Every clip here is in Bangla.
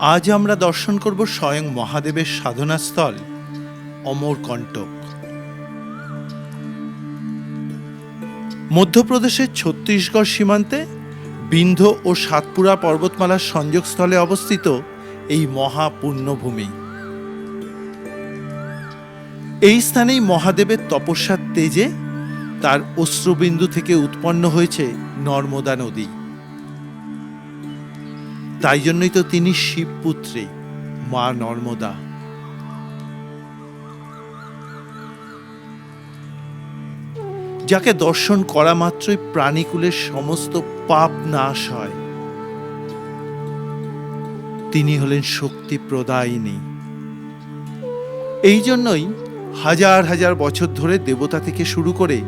আজ আমরা দর্শন করব স্বয়ং মহাদেবের সাধনাস্থল, অমরকণ্টক। মধ্যপ্রদেশের ছত্তিশগড় সীমান্তে বিন্ধ ও সাতপুরা পর্বতমালার সংযোগস্থলে অবস্থিত এই মহাপুণ্যভূমি। এই স্থানেই মহাদেবের তপস্যার তেজে তার অশ্রুবিন্দু থেকে উৎপন্ন হয়েছে নর্মদা নদী। তাই জন্যই তো তিনি শিবপুত্রী মা নর্মদা। যাকে দর্শন করা মাত্রই প্রাণীকুলের সমস্ত পাপ নাশ হয়। তিনি হলেন শক্তি প্রদায়িনী। এই জন্যই হাজার হাজার বছর ধরে দেবতা থেকে শুরু করে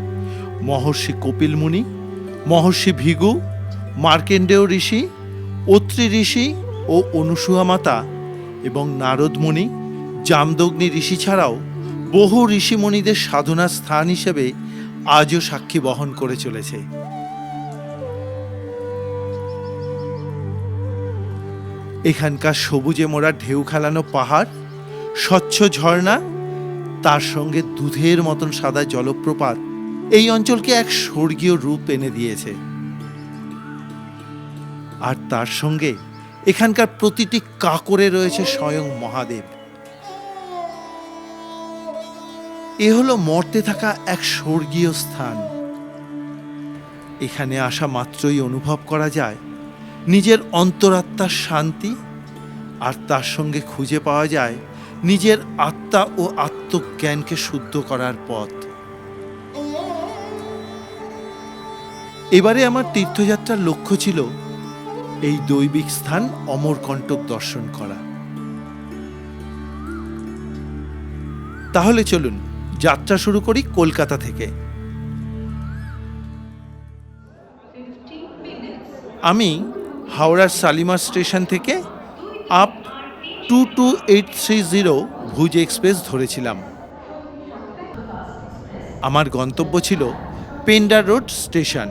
মহর্ষি কপিল মুনি মহর্ষি ভিগু, মার্কেন্ডেয় ঋষি অত্রি ঋষি ও অনুসুয়া মাতা এবং নারদ মুনি জামদগ্নি ঋষি ছাড়াও বহু ঋষিমণিদের সাধনার স্থান হিসেবে আজও সাক্ষী বহন করে চলেছে। এখানকার সবুজে মোড়া ঢেউ খেলানো পাহাড়, স্বচ্ছ ঝর্ণা, তার সঙ্গে দুধের মতন সাদা জলপ্রপাত এই অঞ্চলকে এক স্বর্গীয় রূপ এনে দিয়েছে। আর তার সঙ্গে এখানকার প্রতিটি কাকরে রয়েছে স্বয়ং মহাদেব। এ হলো মর্তে থাকা এক স্বর্গীয় স্থান। এখানে আসা মাত্রই অনুভব করা যায় নিজের অন্তরাত্মার শান্তি, আর তার সঙ্গে খুঁজে পাওয়া যায় নিজের আত্মা ও আত্মজ্ঞানকে শুদ্ধ করার পথ। এবারে আমার তীর্থযাত্রার লক্ষ্য ছিল এই দৈবিক স্থান অমরকণ্টক দর্শন করা। তাহলে চলুন, যাত্রা শুরু করি কলকাতা থেকে। আমি হাওড়ার শালিমার স্টেশন থেকে up two two eight three zero Bhuj express ধরেছিলাম। আমার গন্তব্য ছিল পেন্ডার রোড স্টেশন।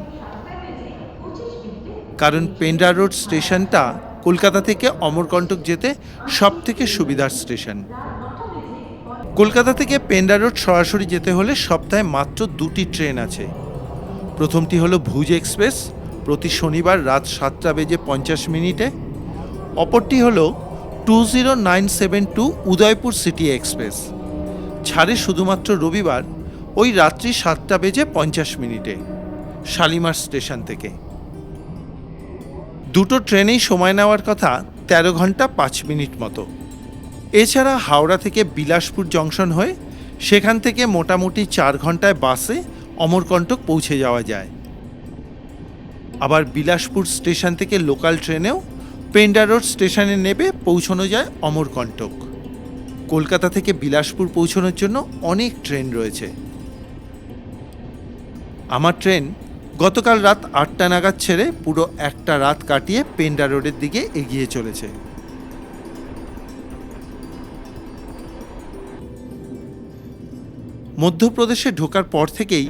কারণ পেন্ডা রোড স্টেশনটা কলকাতা থেকে অমরকণ্টক যেতে সব থেকে সুবিধার স্টেশন। কলকাতা থেকে পেন্ডা রোড সরাসরি যেতে হলে সপ্তাহে মাত্র দুটি ট্রেন আছে। প্রথমটি হলো ভুজ এক্সপ্রেস, প্রতি শনিবার রাত সাতটা বেজে পঞ্চাশ মিনিটে। অপরটি হলো two zero nine seven two Udaipur city express. ছাড়ে শুধুমাত্র রবিবার, ওই রাত্রি সাতটা বেজে পঞ্চাশ মিনিটে, শালিমার স্টেশন থেকে। দুটো ট্রেনেই সময় নেওয়ার কথা তেরো ঘণ্টা পাঁচ মিনিট মতো। এছাড়া হাওড়া থেকে বিলাসপুর জংশন হয়ে সেখান থেকে মোটামুটি চার ঘন্টায় বাসে অমরকণ্টক পৌঁছে যাওয়া যায়। আবার বিলাসপুর স্টেশন থেকে লোকাল ট্রেনেও পেন্ডা রোড স্টেশনে নেবে পৌঁছানো যায় অমরকণ্টক। কলকাতা থেকে বিলাসপুর পৌঁছানোর জন্য অনেক ট্রেন রয়েছে। আমার ট্রেন গতকাল রাত আটটা নাগাদ ছেড়ে পুরো একটা রাত কাটিয়ে পেন্ডা রোডের দিকে এগিয়ে চলেছে। মধ্যপ্রদেশে ঢোকার পর থেকেই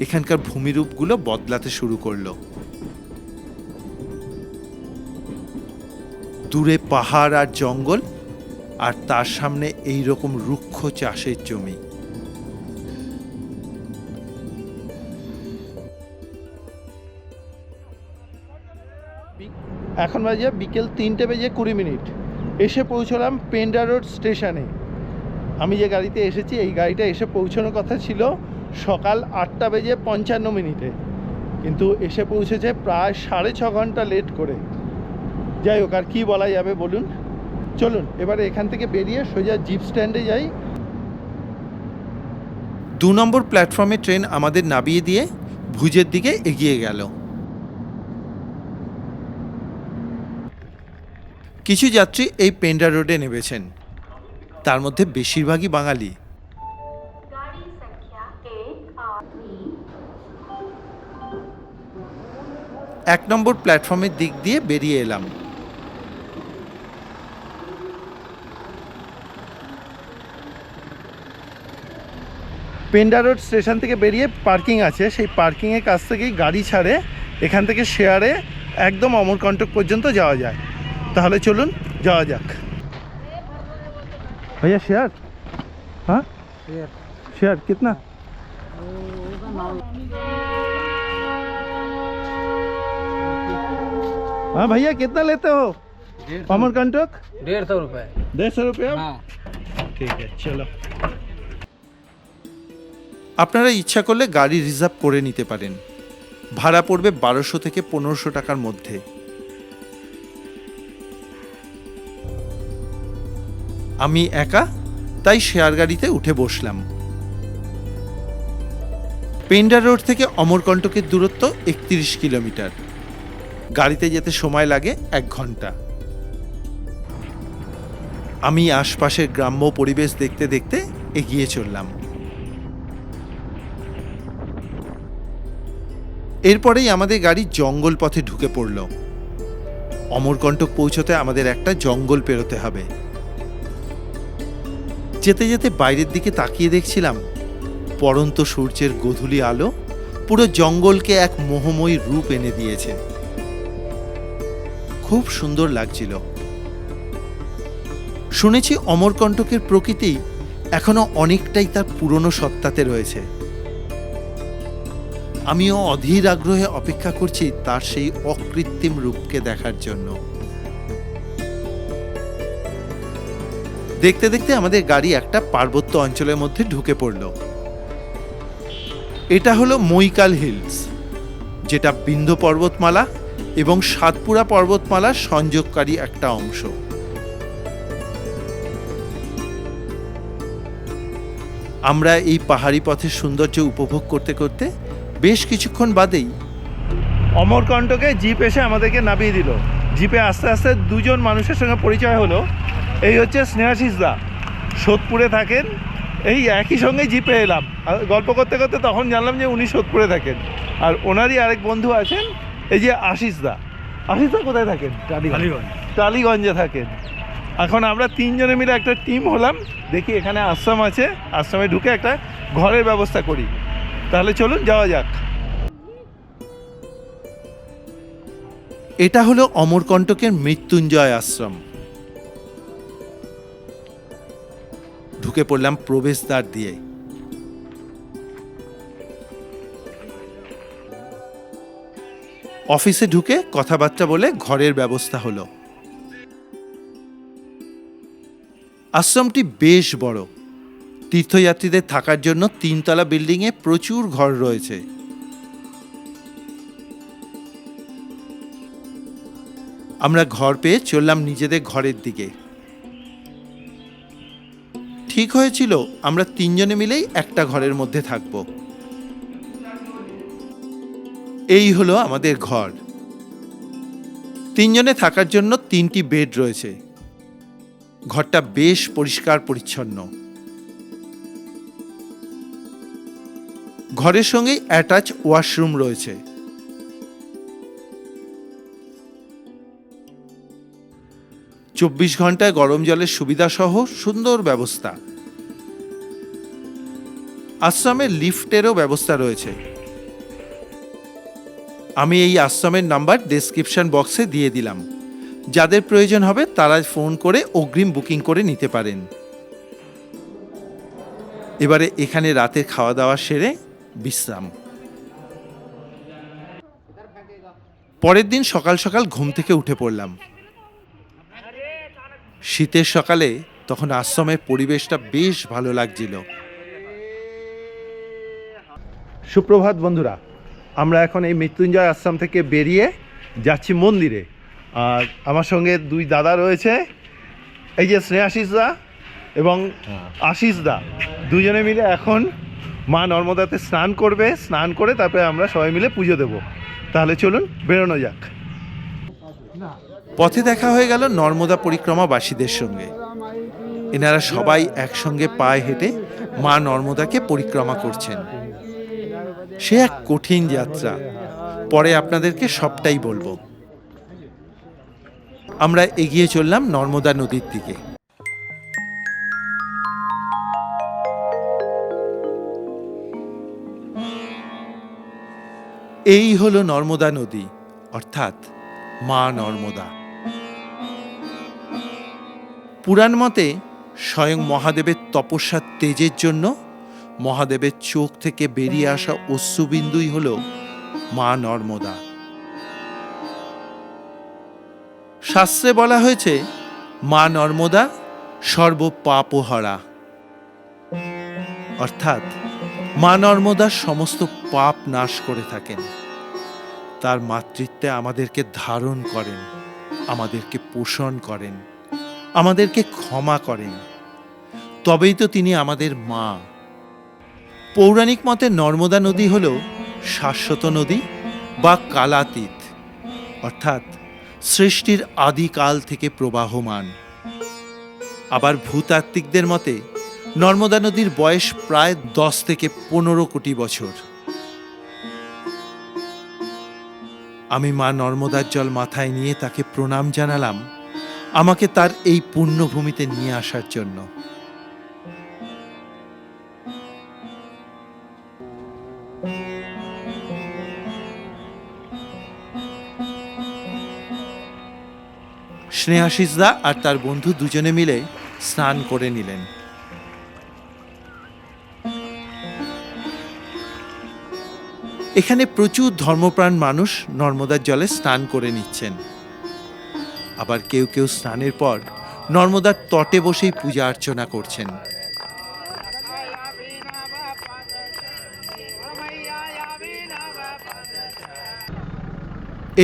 এখানকার ভূমিরূপগুলো বদলাতে শুরু করল। দূরে পাহাড় আর জঙ্গল, আর তার সামনে এই রকম রুক্ষ চাষের জমি। এখন বাজে বিকেল তিনটে বেজে কুড়ি মিনিট। এসে পৌঁছলাম পেন্ডা রোড স্টেশনে। আমি যে গাড়িতে এসেছি, এই গাড়িটা এসে পৌঁছানোর কথা ছিল সকাল আটটা বেজে পঞ্চান্ন মিনিটে। কিন্তু এসে পৌঁছেছে প্রায় সাড়ে ছ ঘণ্টা লেট করে। যাই হোক, আর কী বলা যাবে বলুন? চলুন, এবারে এখান থেকে বেরিয়ে সোজা জিপ স্ট্যান্ডে যাই। দু নম্বর প্ল্যাটফর্মে ট্রেন আমাদের নামিয়ে দিয়ে ভুজের দিকে এগিয়ে গেল। কিছু যাত্রী এই পেন্ডা রোডে নেমেছেন। তার মধ্যে বেশিরভাগই বাঙালি। এক নম্বর প্ল্যাটফর্মের দিক দিয়ে বেরিয়ে এলাম। পেন্ডা রোড স্টেশন থেকে বেরিয়ে পার্কিং আছে। সেই পার্কিংয়ের কাছ থেকেই গাড়ি ছাড়ে। এখান থেকে শেয়ারে একদম অমরকণ্টক পর্যন্ত যাওয়া যায়। তাহলে চলুন যাওয়া যাক भैया शेयर हाँ शेयर कितना हाँ भैया कितना लेते हो अमर कंटक डेढ़ सौ रुपए डेढ़ सौ रुपया हाँ ঠিক আছে চলো আপনারা ইচ্ছা করলে গাড়ি রিজার্ভ করে নিতে পারেন ভাড়া পড়বে বারোশো থেকে পনেরোশো টাকার মধ্যে আমি একা, তাই শেয়ার গাড়িতে উঠে বসলাম। পেন্ডা রোড থেকে অমরকণ্টকের দূরত্ব একত্রিশ কিলোমিটার। গাড়িতে যেতে সময় লাগে এক ঘণ্টা। আমি আশপাশের গ্রাম্য পরিবেশ দেখতে দেখতে এগিয়ে চললাম। এরপরেই আমাদের গাড়ি জঙ্গল পথে ঢুকে পড়ল। অমরকণ্টক পৌঁছতে আমাদের একটা জঙ্গল পেরোতে হবে। যেতে যেতে বাইরের দিকে তাকিয়ে দেখছিলাম পরন্ত সূর্যের গধূলি আলো পুরো জঙ্গলকে এক মোহময়ী রূপ এনে দিয়েছে। খুব সুন্দর লাগছিল। শুনেছি অমরকণ্টকের প্রকৃতি এখনও অনেকটাই তার পুরনো সত্তাতে রয়েছে। আমিও অধীর আগ্রহে অপেক্ষা করছি তার সেই অকৃত্রিম রূপকে দেখার জন্য। দেখতে দেখতে আমাদের গাড়ি একটা পার্বত্য অঞ্চলের মধ্যে ঢুকে পড়ল। এটা হলো মৈকাল হিলস, যেটা বিন্ধ্য পর্বতমালা এবং সাতপুরা পর্বতমালার সংযোগকারী একটা অংশ। আমরা এই পাহাড়ি পথের সৌন্দর্য উপভোগ করতে করতে বেশ কিছুক্ষণ বাদেই অমরকণ্টকে জিপ এসে আমাদেরকে নামিয়ে দিল। জিপে আস্তে আস্তে দুজন মানুষের সঙ্গে পরিচয় হলো। এই হচ্ছে স্নেহাশিস দা সোদপুরে থাকেন। এই একই সঙ্গে জিপে এলাম। আর গল্প করতে করতে তখন জানলাম যে উনি সোদপুরে থাকেন। আর ওনারই আরেক বন্ধু আছেন এই যে আশিস দা। আশিস দা কোথায় থাকেন? টালিগঞ্জ। টালিগঞ্জে থাকেন। এখন আমরা তিনজনে মিলে একটা টিম হলাম। দেখি এখানে আশ্রম আছে। আশ্রমে ঢুকে একটা ঘরের ব্যবস্থা করি। তাহলে চলুন যাওয়া যাক। এটা হলো অমরকণ্টকের মৃত্যুঞ্জয় আশ্রম। ঢুকে পড়লাম প্রবেশদ্বার দিয়ে। অফিসে ঢুকে কথাবার্তা বলে ঘরের ব্যবস্থা হলো। আশ্রমটি বেশ বড়। তীর্থযাত্রীদের থাকার জন্য তিনতলা বিল্ডিংয়ে প্রচুর ঘর রয়েছে। আমরা ঘর পেয়ে চললাম নিজেদের ঘরের দিকে। ঠিক হয়েছিল, আমরা তিনজনে মিলেই একটা ঘরের মধ্যে থাকব। এই হলো আমাদের ঘর। তিনজনে থাকার জন্য তিনটি বেড রয়েছে। ঘরটা বেশ পরিষ্কার পরিচ্ছন্ন। ঘরের সঙ্গে অ্যাটাচ ওয়াশরুম রয়েছে। চব্বিশ ঘন্টায় গরম জলের সুবিধা সহ সুন্দর ব্যবস্থা। আশ্রমে লিফটেরও ব্যবস্থা রয়েছে। আমি এই আশ্রমের নাম্বার ডেসক্রিপশন বক্সে দিয়ে দিলাম। যাদের প্রয়োজন হবে তারা ফোন করে অগ্রিম বুকিং করে নিতে পারেন। এবারে এখানে রাতের খাওয়া দাওয়া সেরে বিশ্রাম। পরের দিন সকাল সকাল ঘুম থেকে উঠে পড়লাম। শীতের সকালে তখন আশ্রমের পরিবেশটা বেশ ভালো লাগছিল। সুপ্রভাত বন্ধুরা আমরা এখন এই মৃত্যুঞ্জয় আশ্রম থেকে বেরিয়ে যাচ্ছি মন্দিরে। আর আমার সঙ্গে দুই দাদা রয়েছে এই যে স্নেহাশিস দা এবং আশিস দা দুজনে মিলে এখন মা নর্মদাতে স্নান করবে স্নান করে তারপরে আমরা সবাই মিলে পুজো দেব। তাহলে চলুন বেরোনো যাক। পথে দেখা হয়ে গেল নর্মদা পরিক্রমাবাসীদের সঙ্গে। এনারা সবাই একসঙ্গে পায়ে হেঁটে মা নর্মদাকে পরিক্রমা করছেন। সে এক কঠিন যাত্রা। পরে আপনাদেরকে সবটাই বলব। আমরা এগিয়ে চললাম নর্মদা নদীর দিকে। এই হলো নর্মদা নদী, অর্থাৎ মা নর্মদা। পুরাণ মতে স্বয়ং মহাদেবের তপস্যার তেজের জন্য মহাদেবের চোখ থেকে বেরিয়ে আসা অশ্রুবিন্দুই হল মা নর্মদা। শাস্ত্রে বলা হয়েছে, মা নর্মদা সর্বপাপহরা। অর্থাৎ মা নর্মদা সমস্ত পাপ নাশ করে থাকেন। তার মাতৃত্বে আমাদেরকে ধারণ করেন, আমাদেরকে পোষণ করেন, আমাদেরকে ক্ষমা করেন। তবেই তো তিনি আমাদের মা। পৌরাণিক মতে নর্মদা নদী হল শাশ্বত নদী বা কালাতীত, অর্থাৎ সৃষ্টির আদিকাল থেকে প্রবাহমান। আবার ভূতাত্ত্বিকদের মতে নর্মদা নদীর বয়স প্রায় দশ থেকে পনেরো কোটি বছর। আমি মা নর্মদার জল মাথায় নিয়ে তাকে প্রণাম জানালাম, আমাকে তার এই পুণ্যভূমিতে নিয়ে আসার জন্য। স্নেহাশিসদা আর তার বন্ধু দুজনে মিলে স্নান করে নিলেন। এখানে প্রচুর ধর্মপ্রাণ মানুষ নর্মদার জলে স্নান করে নিচ্ছেন। আবার কেউ কেউ স্নানের পর নর্মদার তটে বসেই পূজা অর্চনা করছেন।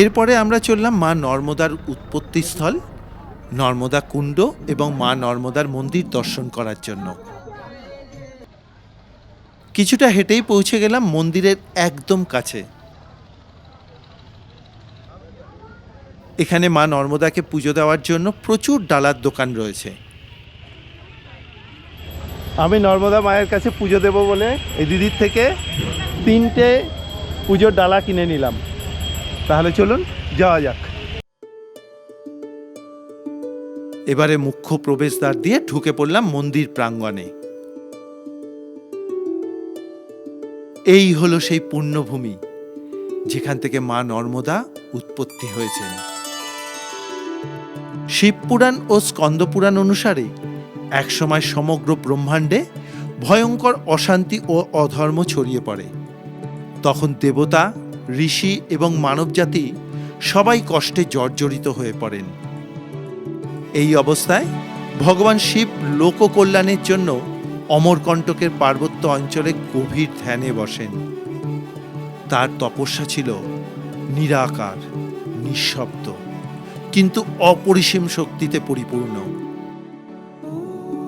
এরপরে আমরা চললাম মা নর্মদার উৎপত্তিস্থল। নর্মদা কুণ্ড এবং মা নর্মদার মন্দির দর্শন করার জন্য। কিছুটা হেঁটেই পৌঁছে গেলাম মন্দিরের একদম কাছে। এখানে মা নর্মদাকে পুজো দেওয়ার জন্য প্রচুর ডালার দোকান রয়েছে। আমি নর্মদা মায়ের কাছে পুজো দেব বলে এই দিদির থেকে তিনটে পুজোর ডালা কিনে নিলাম। তাহলে চলুন, যাওয়া যাক। এবারে মুখ্য প্রবেশদ্বার দিয়ে ঢুকে পড়লাম মন্দির প্রাঙ্গণে। এই হলো সেই পুণ্যভূমি যেখান থেকে মা নর্মদা উৎপত্তি হয়েছেন। শিবপুরাণ ও স্কন্দপুরাণ অনুসারে একসময় সমগ্র ব্রহ্মাণ্ডে ভয়ঙ্কর অশান্তি ও অধর্ম ছড়িয়ে পড়ে। তখন দেবতা, ঋষি এবং মানবজাতি সবাই কষ্টে জর্জরিত হয়ে পড়েন। এই অবস্থায় ভগবান শিব লোককল্যাণের জন্য অমরকণ্টকের পার্বত্য অঞ্চলে গভীর ধ্যানে বসেন। তার তপস্যা ছিল নিরাকার, নিঃশব্দ, কিন্তু অপরিসীম শক্তিতে পরিপূর্ণ।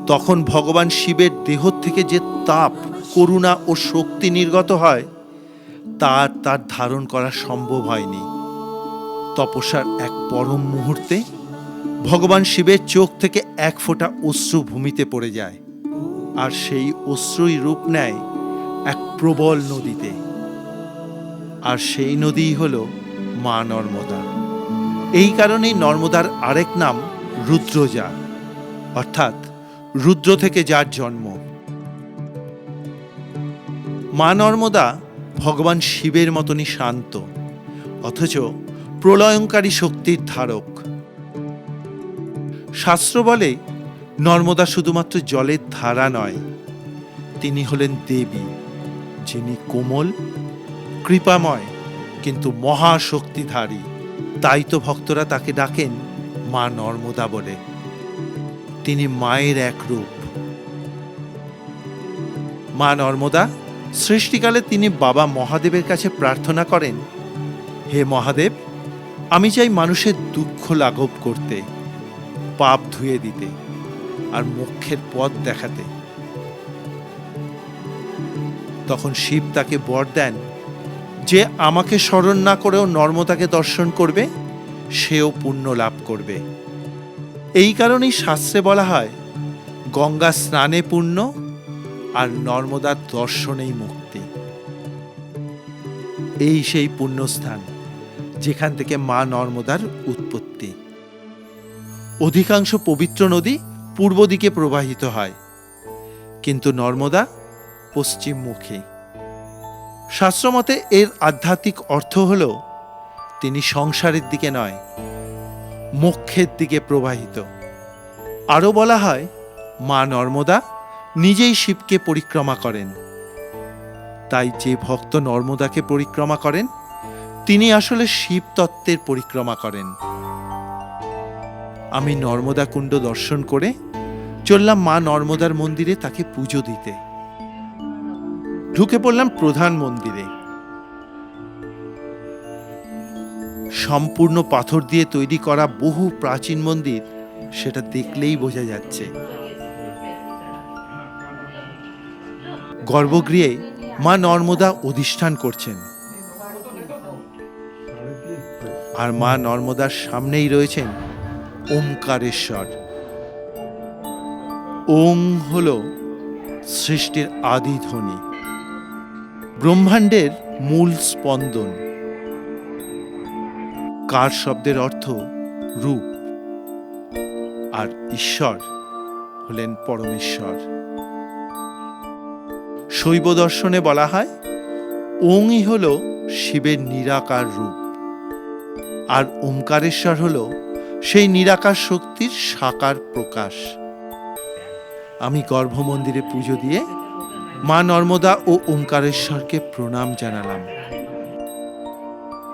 তখন ভগবান শিবের দেহ থেকে যে তাপ, করুণা ও শক্তি নির্গত হয় তার তার ধারণ করা সম্ভব হয়নি। তপস্যার এক পরম মুহূর্তে ভগবান শিবের চোখ থেকে এক ফোঁটা অশ্রু ভূমিতে পড়ে যায় আর সেই অশ্রুই রূপ নেয় এক প্রবল নদীতে। আর সেই নদীই হল মা নর্মদা। এই কারণেই নর্মদার আরেক নাম রুদ্রজা, অর্থাৎ রুদ্র থেকে যার জন্ম। মা নর্মদা ভগবান শিবের মতনই শান্ত, অথচ প্রলয়ঙ্কারী শক্তির ধারক। শাস্ত্র বলে, নর্মদা শুধুমাত্র জলের ধারা নয়। তিনি হলেন দেবী, যিনি কোমল, কৃপাময়, কিন্তু মহাশক্তিধারী। তাই তো ভক্তরা তাকে ডাকেন মা নর্মদা বলে। তিনি মায়ের এক রূপ। মা নর্মদা, সৃষ্টিকালে তিনি বাবা মহাদেবের কাছে প্রার্থনা করেন, হে মহাদেব, আমি চাই মানুষের দুঃখ লাঘব করতে। পাপ ধুয়ে দিতে আর মোক্ষের পথ দেখাতে। তখন শিব তাকে বর দেন, যে আমাকে স্মরণ না করেও নর্মদাকে দর্শন করবে, সেও পুণ্য লাভ করবে। এই কারণেই শাস্ত্রে বলা হয়, গঙ্গা স্নানে পুণ্য আর নর্মদার দর্শনেই মুক্তি। এই সেই পুণ্যস্থান, যেখান থেকে মা নর্মদার উৎপত্তি। অধিকাংশ পবিত্র নদী পূর্ব দিকে প্রবাহিত হয়। কিন্তু নর্মদা পশ্চিমমুখী শাস্ত্রমতে এর আধ্যাত্মিক অর্থ হল, তিনি সংসারের দিকে নয়, মোক্ষের দিকে প্রবাহিত। আরও বলা হয়, মা নর্মদা নিজেই শিবকে পরিক্রমা করেন। তাই যে ভক্ত নর্মদাকে পরিক্রমা করেন, তিনি আসলে শিব তত্ত্বের পরিক্রমা করেন। আমি নর্মদা কুণ্ড দর্শন করে চললাম মা নর্মদার মন্দিরে তাকে পুজো দিতে। ঢুকে পড়লাম প্রধান মন্দিরে। সম্পূর্ণ পাথর দিয়ে তৈরি করা বহু প্রাচীন মন্দির সেটা দেখলেই বোঝা যাচ্ছে। গর্ভগৃহে মা নর্মদা অধিষ্ঠান করছেন। আর মা নর্মদার সামনেই রয়েছেন ওমকারেশ্বর। ওং হল সৃষ্টির আদি ধ্বনি। ব্রহ্মাণ্ডের মূল স্পন্দন। কার শব্দের অর্থ রূপ? আর ঈশ্বর হলেন পরমেশ্বর। শৈব দর্শনে বলা হয় ওংই হল শিবের নিরাকার রূপ। আর ওমকারেশ্বর হল সেই নিরাকার শক্তির সাকার প্রকাশ। আমি গর্ভমন্দিরে পুজো দিয়ে মা নর্মদা ও ওঙ্কারেশ্বরকে প্রণাম জানালাম।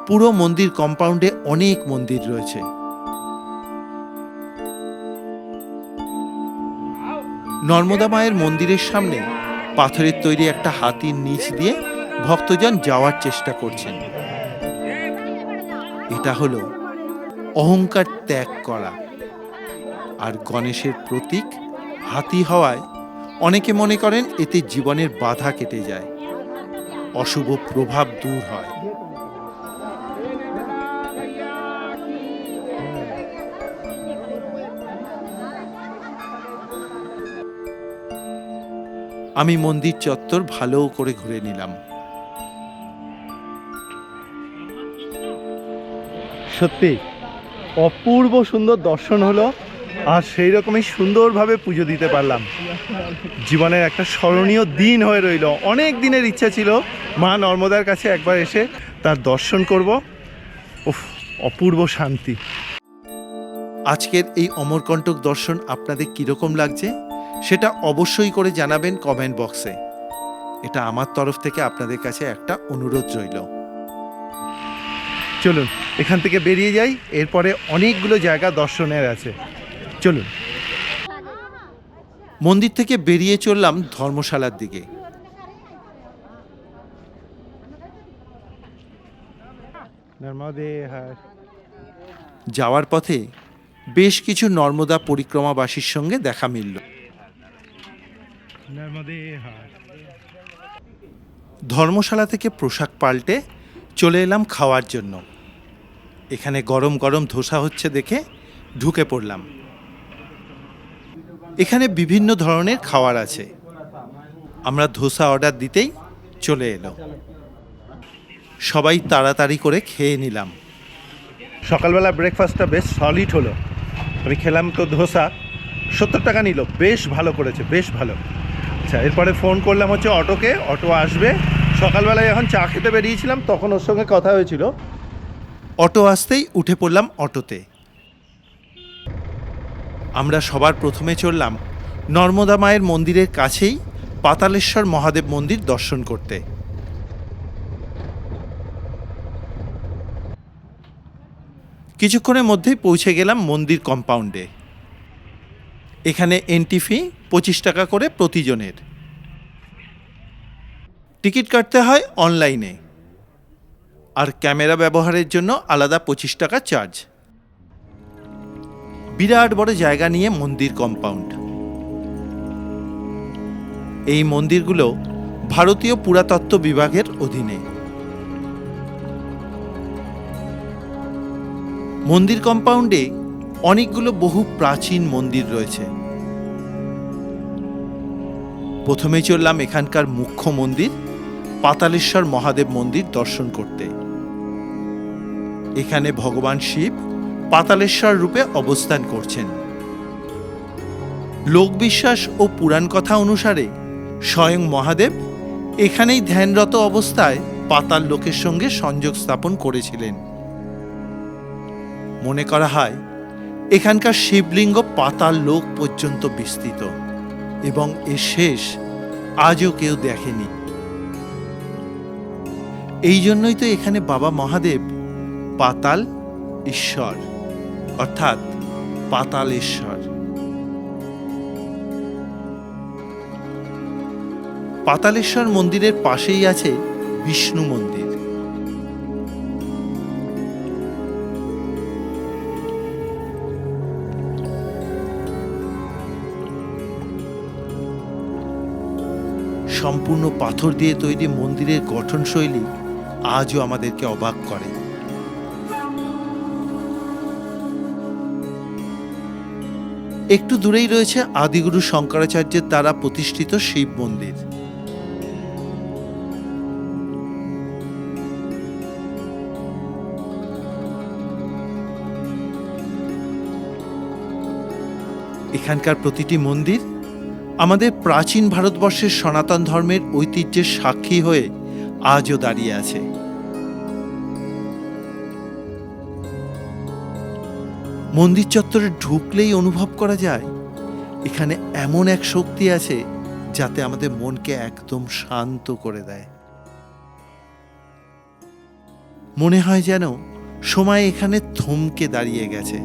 পুরো মন্দির কম্পাউন্ডে অনেক মন্দির রয়েছে। নর্মদা মায়ের মন্দিরের সামনে পাথরের তৈরি একটা হাতির নিচ দিয়ে ভক্তজন যাওয়ার চেষ্টা করছেন। এটা হলো অহংকার ত্যাগ করা। আর গণেশের প্রতীক হাতি হওয়ায় অনেকে মনে করেন এতে জীবনের বাধা কেটে যায়। অশুভ প্রভাব দূর হয়। আমি মন্দির চত্বর ভালো করে ঘুরে নিলাম। সত্যি? অপূর্ব সুন্দর দর্শন হলো, আর সেই রকমই সুন্দরভাবে পুজো দিতে পারলাম। জীবনের একটা স্মরণীয় দিন হয়ে রইল। অনেক দিনের ইচ্ছা ছিল, মা নর্মদার কাছে একবার এসে তার দর্শন করব। উফ, অপূর্ব শান্তি। আজকের এই অমরকণ্টক দর্শন আপনাদের কীরকম লাগছে, সেটা অবশ্যই করে জানাবেন কমেন্ট বক্সে। এটা আমার তরফ থেকে আপনাদের কাছে একটা অনুরোধ রইল। চলুন, এখান থেকে বেরিয়ে যাই, এরপরে অনেকগুলো জায়গা দর্শনের আছে। চলুন। মন্দির থেকে বেরিয়ে চললাম ধর্মশালার দিকে। যাওয়ার পথে বেশ কিছু নর্মদা পরিক্রমাবাসীর সঙ্গে দেখা মিলল। ধর্মশালা থেকে পোশাক পাল্টে চলে এলাম খাওয়ার জন্য। এখানে গরম গরম ধোসা হচ্ছে দেখে ঢুকে পড়লাম। এখানে বিভিন্ন ধরনের খাবার আছে। আমরা ধোসা অর্ডার দিতেই চলে এলো। সবাই তাড়াতাড়ি করে খেয়ে নিলাম। সকালবেলা ব্রেকফাস্টটা বেশ সলিড হলো। আমি খেলাম তো ধোসা। সত্তর টাকা নিল। বেশ ভালো করেছে, বেশ ভালো। আচ্ছা এরপরে ফোন করলাম হচ্ছে অটোকে। অটো আসবে। সকালবেলায় যখন চা খেতে বেরিয়েছিলাম, তখন ওর সঙ্গে কথা হয়েছিল। অটো আসতেই উঠে পড়লাম অটোতে। আমরা সবার প্রথমে চললাম নর্মদা মায়ের মন্দিরের কাছেই পাতালেশ্বর মহাদেব মন্দির দর্শন করতে। কিছুক্ষণের মধ্যেই পৌঁছে গেলাম মন্দির কম্পাউন্ডে। এখানে এন্ট্রি ফি পঁচিশ টাকা করে প্রতিজনের। টিকিট কাটতে হয় অনলাইনে আর ক্যামেরা ব্যবহারের জন্য আলাদা পঁচিশ টাকা চার্জ। বিরাট বড় জায়গা নিয়ে মন্দির কম্পাউন্ড। এই মন্দিরগুলো ভারতীয় পুরাতত্ত্ব বিভাগের অধীনে। মন্দির কম্পাউন্ডে অনেকগুলো বহু প্রাচীন মন্দির রয়েছে। প্রথমে চললাম এখানকার মুখ্য মন্দির, পাতালেশ্বর মহাদেব মন্দির দর্শন করতে। এখানে ভগবান শিব পাতালেশ্বর রূপে অবস্থান করছেন। লোকবিশ্বাস ও পুরাণ কথা অনুসারে স্বয়ং মহাদেব এখানেই ধ্যানরত অবস্থায় পাতাল লোকের সঙ্গে সংযোগ স্থাপন করেছিলেন। মনে করা হয়, এখানকার শিবলিঙ্গ পাতাল লোক পর্যন্ত বিস্তৃত এবং এর শেষ আজও কেউ দেখেনি। এই জন্যই তো এখানে বাবা মহাদেব পাতাল ঈশ্বর, অর্থাৎ পাতালেশ্বর পাতালেশ্বর মন্দিরের পাশেই আছে বিষ্ণু মন্দির। সম্পূর্ণ পাথর দিয়ে তৈরি মন্দিরের গঠনশৈলী আজও আমাদেরকে অবাক করে। একটু দূরেই রয়েছে আদিগুরু শঙ্করাচার্যের দ্বারা প্রতিষ্ঠিত শিব মন্দির। এখানকার প্রতিটি মন্দির আমাদের প্রাচীন ভারতবর্ষের সনাতন ধর্মের ঐতিহ্যের সাক্ষী হয়ে আজও দাঁড়িয়ে আছে। মন্দির চত্বরে ঢুকলেই অনুভব করা যায়, এখানে এমন এক শক্তি আছে যাতে আমাদের মনকে একদম শান্ত করে দেয়। মনে হয় যেন সময় এখানে থমকে দাঁড়িয়ে গেছে।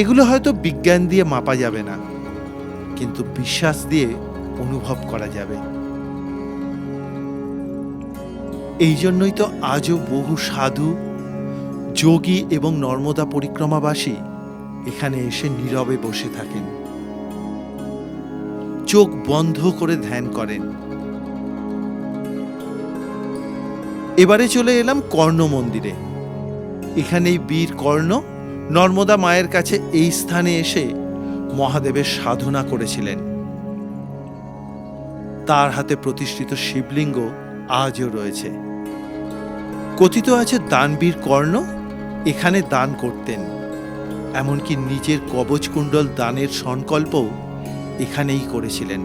এগুলো হয়তো বিজ্ঞান দিয়ে মাপা যাবে না, কিন্তু বিশ্বাস দিয়ে অনুভব করা যাবে। এই জন্যই তো আজও বহু সাধু যোগী এবং নর্মদা পরিক্রমাবাসী এখানে এসে নীরবে বসে থাকেন। চোখ বন্ধ করে ধ্যান করেন। এবারে চলে এলাম কর্ণ মন্দিরে। এখানেই বীর কর্ণ নর্মদা মায়ের কাছে এই স্থানে এসে মহাদেবের সাধনা করেছিলেন। তার হাতে প্রতিষ্ঠিত শিবলিঙ্গ আজও রয়েছে। কথিত আছে দানবীর কর্ণ এখানে দান করতেন, এমনকি নিজের কবচকুণ্ডল দানের সংকল্পও এখানেই করেছিলেন।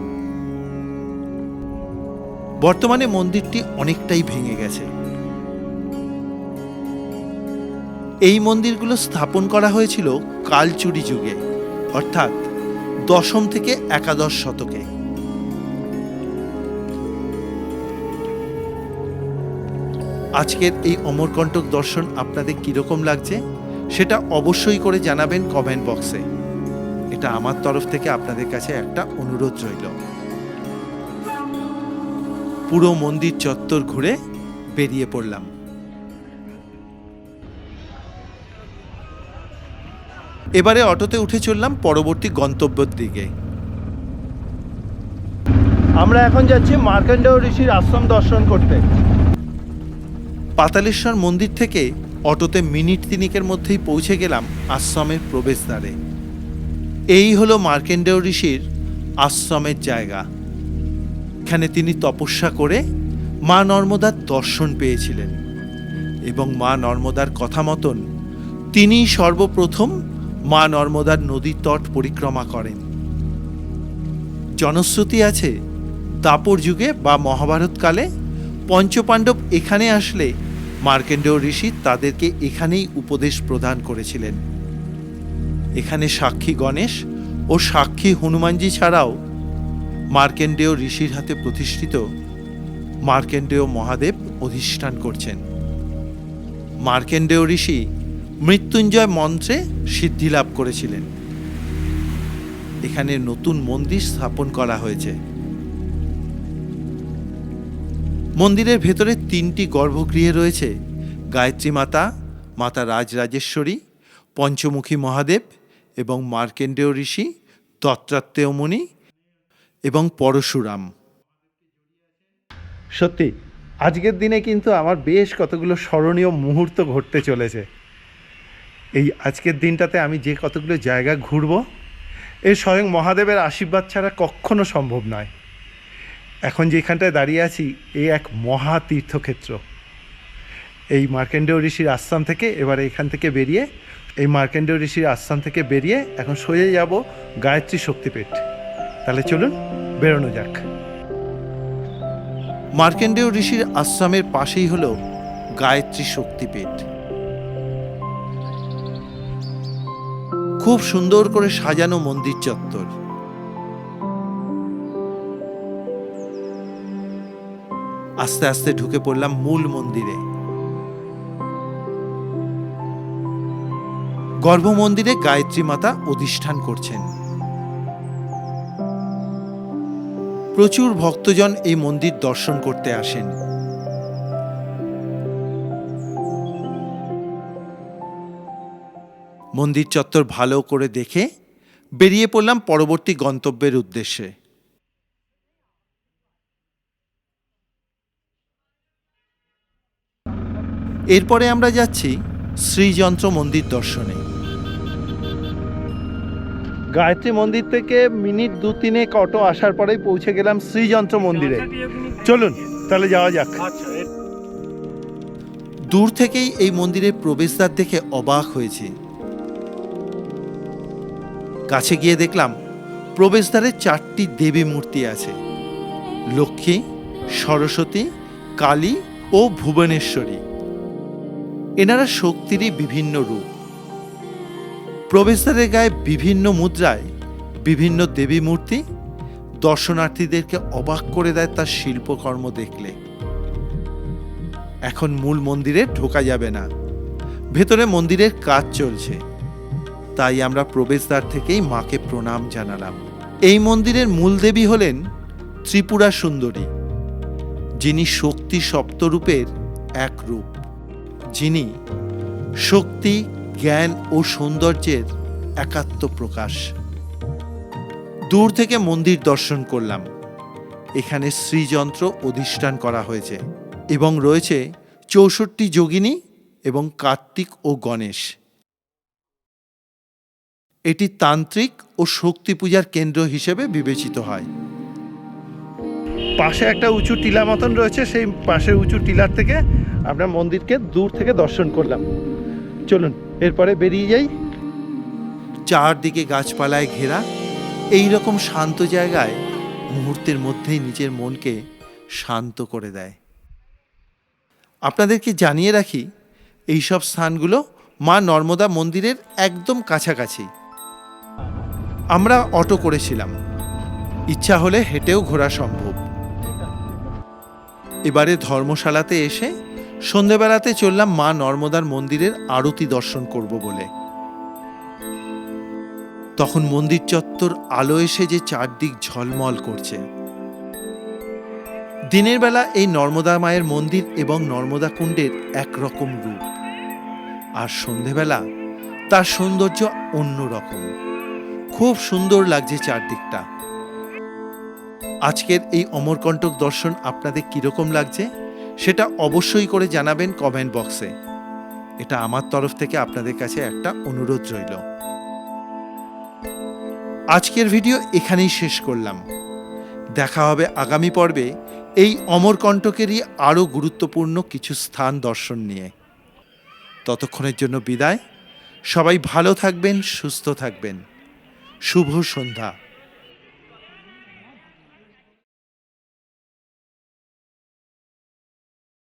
বর্তমানে মন্দিরটি অনেকটাই ভেঙে গেছে। এই মন্দিরগুলো স্থাপন করা হয়েছিল কালচুরি যুগে, অর্থাৎ দশম থেকে একাদশ শতকে। আজকের এই অমরকণ্টক দর্শন আপনাদের কীরকম লাগছে সেটা অবশ্যই করে জানাবেন কমেন্ট বক্সে এটা আমার তরফ থেকে আপনাদের কাছে একটা অনুরোধ রইল। পুরো মন্দির চত্বর ঘুরে বেরিয়ে পড়লাম। এবারে অটোতে উঠে চললাম পরবর্তী গন্তব্যের দিকে। আমরা এখন যাচ্ছি মার্কেন্ডেয় ঋষির আশ্রম দর্শন করতে। পাতালেশ্বর মন্দির থেকে অটোতে মিনিট তিনিকের মধ্যেই পৌঁছে গেলাম আশ্রমের প্রবেশদ্বারে। এই হলো মার্কেন্ডেয় ঋষির আশ্রমের জায়গা। এখানে তিনি তপস্যা করে মা নর্মদার দর্শন পেয়েছিলেন এবং মা নর্মদার কথা মতন তিনিই সর্বপ্রথম মা নর্মদার নদীর তট পরিক্রমা করেন। জনশ্রুতি আছে দাপর যুগে বা মহাভারতকালে পঞ্চপাণ্ডব এখানে আসলে মার্কেন্ডেয় ঋষি তাদেরকে এখানেই উপদেশ প্রদান করেছিলেন। এখানে সাক্ষী গণেশ ও সাক্ষী হনুমানজি ছাড়াও মার্কেন্ডেয় ঋষির হাতে প্রতিষ্ঠিত মার্কেন্ডেয় মহাদেব অধিষ্ঠান করছেন। মার্কেন্ডেয় ঋষি মৃত্যুঞ্জয় মন্ত্রে সিদ্ধি লাভ করেছিলেন। এখানে নতুন মন্দির স্থাপন করা হয়েছে। মন্দিরের ভেতরে তিনটি গর্ভগৃহে রয়েছে। গায়ত্রী মাতা মাতা রাজরাজেশ্বরী, পঞ্চমুখী মহাদেব এবং মার্কেন্ডেয় ঋষি, দত্তাত্রেয় মুনি এবং পরশুরাম। সত্যি, আজকের দিনে কিন্তু আমার বেশ কতগুলো স্মরণীয় মুহূর্ত ঘটতে চলেছে। এই আজকের দিনটাতে আমি যে কতগুলো জায়গা ঘুরবো এর স্বয়ং মহাদেবের আশীর্বাদ ছাড়া কখনো সম্ভব নয়। এখন দাঁড়িয়ে আছি, এই এক মহা তীর্থক্ষেত্র। এই মার্কেন্ডেয় ঋষির আশ্রম থেকে এবারে এখান থেকে বেরিয়ে, এই মার্কেন্ডেয় ঋষির আশ্রম থেকে বেরিয়ে এখন সোজা যাব গায়ত্রী শক্তিপীঠ। তাহলে চলুন, বেরোনো যাক। মার্কেন্ডেয় ঋষির আশ্রমের পাশেই হল গায়ত্রী শক্তিপীঠ। খুব সুন্দর করে সাজানো মন্দির চত্বর। আস্তে আস্তে ঢুকে পড়লাম মূল মন্দিরে। গর্ভ মন্দিরে গায়ত্রী মাতা অধিষ্ঠান করছেন। প্রচুর ভক্তজন এই মন্দির দর্শন করতে আসেন। মন্দির চত্বর ভালো করে দেখে বেরিয়ে পড়লাম পরবর্তী গন্তব্যের উদ্দেশ্যে। এরপরে আমরা যাচ্ছি শ্রীযন্ত্র মন্দির দর্শনে। গায়ত্রী মন্দির থেকে মিনিট দু তিনেক অটো আসার পরেই পৌঁছে গেলাম শ্রীযন্ত্র মন্দিরে। চলুন তাহলে যাওয়া যাক। দূর থেকেই এই মন্দিরের প্রবেশদ্বার দেখে অবাক হয়েছি। কাছে গিয়ে দেখলাম প্রবেশদ্বারে চারটি দেবী মূর্তি আছে। লক্ষ্মী সরস্বতী কালী ও ভুবনেশ্বরী। এনারা শক্তিরই বিভিন্ন রূপ। প্রবেশদ্বারের গায়ে বিভিন্ন মুদ্রায় বিভিন্ন দেবী মূর্তি দর্শনার্থীদেরকে অবাক করে দেয় তার শিল্পকর্ম দেখলে। এখন মূল মন্দিরে ঢোকা যাবে না। ভেতরে মন্দিরের কাজ চলছে। তাই আমরা প্রবেশদ্বার থেকেই মাকে প্রণাম জানালাম। এই মন্দিরের মূল দেবী হলেন ত্রিপুরা সুন্দরী, যিনি শক্তি সপ্তরূপের এক রূপ। যিনি শক্তি, জ্ঞান ও সৌন্দর্যের একাত্ম প্রকাশ। দূর থেকে মন্দির দর্শন করলাম। এখানে শ্রীযন্ত্র অধিষ্ঠান করা হয়েছে এবং রয়েছে চৌষট্টি যোগিনী এবং কার্তিক ও গণেশ। এটি তান্ত্রিক ও শক্তি পূজার কেন্দ্র হিসেবে বিবেচিত হয়। পাশে একটা উঁচু টিলা মতন রয়েছে, সেই পাশে উঁচু টিলার থেকে আমরা মন্দিরকে দূর থেকে দর্শন করলাম। চলুন, এরপরে বেরিয়ে যাই। চারদিকে গাছপালায় ঘেরা এই রকম শান্ত জায়গায় মুহূর্তের মধ্যেই নিজের মনকে শান্ত করে দেয়। আপনাদেরকে জানিয়ে রাখি, এই সব স্থানগুলো মা নর্মদা মন্দিরের একদম কাছাকাছি। আমরা অটো করেছিলাম। ইচ্ছা হলে হেঁটেও ঘোরা সম্ভব। এবারে ধর্মশালাতে এসে সন্ধেবেলাতে চললাম মা নর্মদার মন্দিরের আরতি দর্শন করব বলে। তখন মন্দির চত্বর আলো এসে যে চারদিক ঝলমল করছে। দিনের বেলা এই নর্মদা মায়ের মন্দির এবং নর্মদা কুণ্ডের একরকম রূপ। আর সন্ধেবেলা তার সৌন্দর্য অন্য রকম খুব সুন্দর লাগছে চারদিকটা। আজকের এই অমরকণ্টক দর্শন আপনাদের কীরকম লাগছে? সেটা অবশ্যই করে জানাবেন কমেন্ট বক্সে এটা আমার তরফ থেকে আপনাদের কাছে একটা অনুরোধ রইল। আজকের ভিডিও এখানেই শেষ করলাম। দেখা হবে আগামী পর্বে এই অমরকণ্টকেরই আরও গুরুত্বপূর্ণ কিছু স্থান দর্শন নিয়ে। ততক্ষণের জন্য বিদায়। সবাই ভালো থাকবেন, সুস্থ থাকবেন। শুভ সন্ধ্যা।